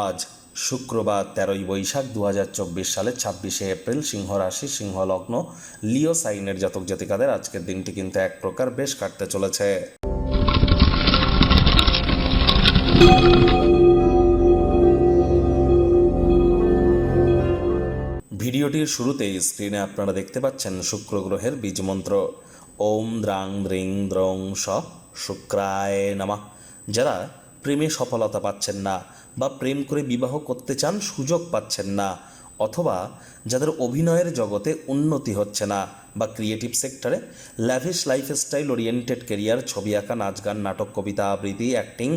আজ শুক্রবার তেরোই বৈশাখ দু হাজার চব্বিশ সালের ছাব্বিশে এপ্রিল সিংহ রাশি সিংহ লগ্ন লিও সাইনের জাতক জাতিকাদের আজকের দিনটি কিন্তু এক প্রকার বেশ কাটতে চলেছে। ভিডিওটির শুরুতেই স্ক্রিনে আপনারা দেখতে পাচ্ছেন শুক্র গ্রহের বীজ মন্ত্র। ওম দ্রাং দ্রিং দ্রং স শুক্রায় নামা। যারা প্রেমে সফলতা পাচ্ছেন না বা প্রেম করে বিবাহ করতে চান সুযোগ পাচ্ছেন না অথবা যাদের অভিনয়ের জগতে উন্নতি হচ্ছে না বা ক্রিয়েটিভ সেক্টরে ল্যাভিশ লাইফস্টাইল ওরিয়েন্টেড কেরিয়ার ছবি আঁকা, নাচ গান, নাটক, কবিতা, আবৃত্তি অ্যাক্টিং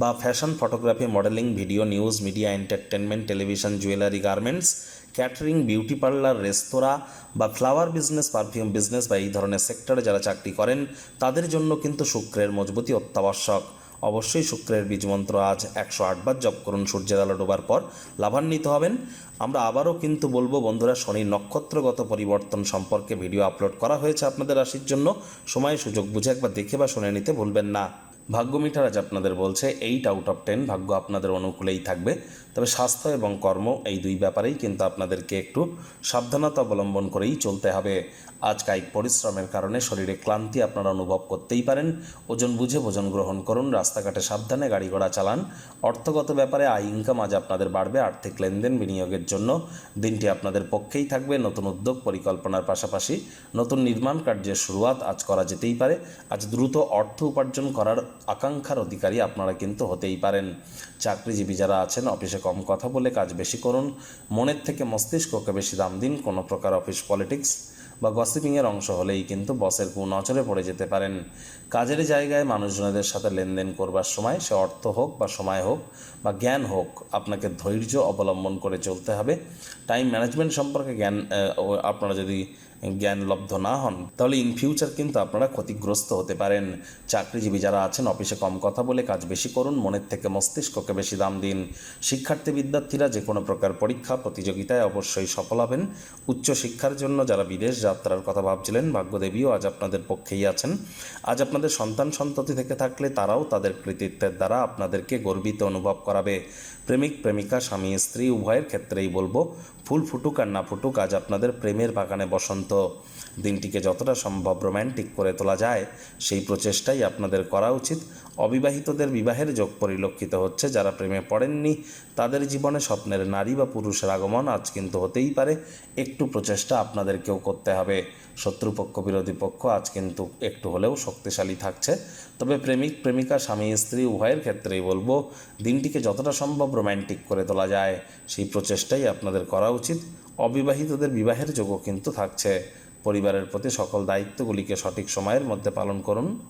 বা fashion photography modelling video news media entertainment television jewellery garments catering beauty parlour রেস্তোরাঁ বা ফ্লাওয়ার বিজনেস পারফিউম বিজনেস বা এই ধরনের সেক্টরে যারা চাকরি করেন, তাদের জন্য কিন্তু শুক্রের মজবুতি অত্যাবশ্যক। অবশ্যই শুক্রের বীজ মন্ত্র আজ একশো আটবার জপ করুন, সূর্যের আলো ডোবার পর লাভান্বিত হবেন। আমরা আবারও কিন্তু বলব, বন্ধুরা, শনি নক্ষত্রগত পরিবর্তন সম্পর্কে ভিডিও আপলোড করা হয়েছে আপনাদের রাশির জন্য। সময়, সুযোগ বুঝে একবার দেখে বা শুনে নিতে ভুলবেন না। ভাগ্য মিটার আজ আপনাদের বলছে এইট আউট অফ টেন ভাগ্য আপনাদের অনুকূলেই থাকবে। তবে স্বাস্থ্য এবং কর্ম এই দুই ব্যাপারেই কিন্তু আপনাদেরকে একটু সাবধানতা অবলম্বন করেই চলতে হবে। আজ কায়িক পরিশ্রমের কারণে শরীরে ক্লান্তি আপনারা অনুভব করতেই পারেন। ওজন বুঝে ভোজন গ্রহণ করুন, রাস্তাঘাটে সাবধানে গাড়ি ঘোড়া চালান। অর্থগত ব্যাপারে আয় ইনকাম আজ আপনাদের বাড়বে, আর্থিক লেনদেন বিনিয়োগের জন্য। দিনটি আপনাদের পক্ষেই থাকবে, নতুন উদ্যোগ পরিকল্পনার পাশাপাশি নতুন নির্মাণ কার্যের শুরুয়াত আজ করা যেতেই পারে। আজ দ্রুত অর্থ উপার্জন করার আকাঙ্ক্ষার অধিকারী আপনারা কিন্তু হতেই পারেন। চাকরিজীবী যারা আছেন, অফিসে কম কথা বলে কাজ বেশি করুন। মনের থেকে মস্তিষ্ককে বেশি দাম দিন। কোনো প্রকার অফিস পলিটিক্স বা গসিপিংয়ের অংশ হলেই কিন্তু বসের কু নজরে পড়ে যেতে পারেন। কাজের জায়গায় মানুষজনদের সাথে লেনদেন করবার সময় সে অর্থ হোক বা সময় হোক বা জ্ঞান হোক, আপনাকে ধৈর্য অবলম্বন করে চলতে হবে। টাইম ম্যানেজমেন্ট সম্পর্কে জ্ঞান আপনারা যদি জ্ঞানলব্ধ না হন, তাহলে ইন ফিউচার কিন্তু আপনারা ক্ষতিগ্রস্ত হতে পারেন। চাকরিজীবী যারা আছেন, অফিসে কম কথা বলে কাজ বেশি করুন, মনের থেকে মস্তিষ্ককে বেশি দাম দিন। শিক্ষার্থী বিদ্যার্থীরা যে কোনো প্রকার পরীক্ষা, প্রতিযোগিতায় অবশ্যই সফল হবেন। উচ্চ শিক্ষার জন্য যারা বিদেশ যাত্রার কথা ভাবছিলেন, ভাগ্যদেবীও আজ আপনাদের পক্ষেই আছেন। আজ আপনাদের সন্তান সন্ততি থেকে থাকলে তারাও তাদের কৃতিত্বের দ্বারা আপনাদেরকে গর্বিত অনুভব করাবে। প্রেমিক, প্রেমিকা, স্বামী, স্ত্রী, উভয়ের ক্ষেত্রেই বলব ফুল ফুটুক আর না ফুটুক, আজ আপনাদের প্রেমের বাগানে বসন্ত। দিনটিকে যতটা সম্ভব রোম্যান্টিক করে তোলা যায়, সেই প্রচেষ্টাই আপনাদের করা উচিত। অবিবাহিতদের বিবাহের যোগ পরিলক্ষিত হচ্ছে। যারা প্রেমে পড়েননি, তাদের জীবনে স্বপ্নের নারী বা পুরুষের আগমন আজ কিন্তু হতেই পারে। একটু প্রচেষ্টা আপনাদেরকেও করতে হবে। শত্রুপক্ষ, বিরোধী পক্ষ আজ কিন্তু একটু হলেও শক্তিশালী থাকছে। তবে প্রেমিক, প্রেমিকা, স্বামী, স্ত্রী উভয়ের ক্ষেত্রেই বলব, দিনটিকে যতটা সম্ভব রোম্যান্টিক করে তোলা যায়। সেই প্রচেষ্টাই আপনাদের করা উচিত। অবিবাহিতদের বিবাহের যোগও কিন্তু থাকছে। পরিবারের প্রতি সকল দায়িত্বগুলিকে সঠিক সময়ের মধ্যে পালন করুন।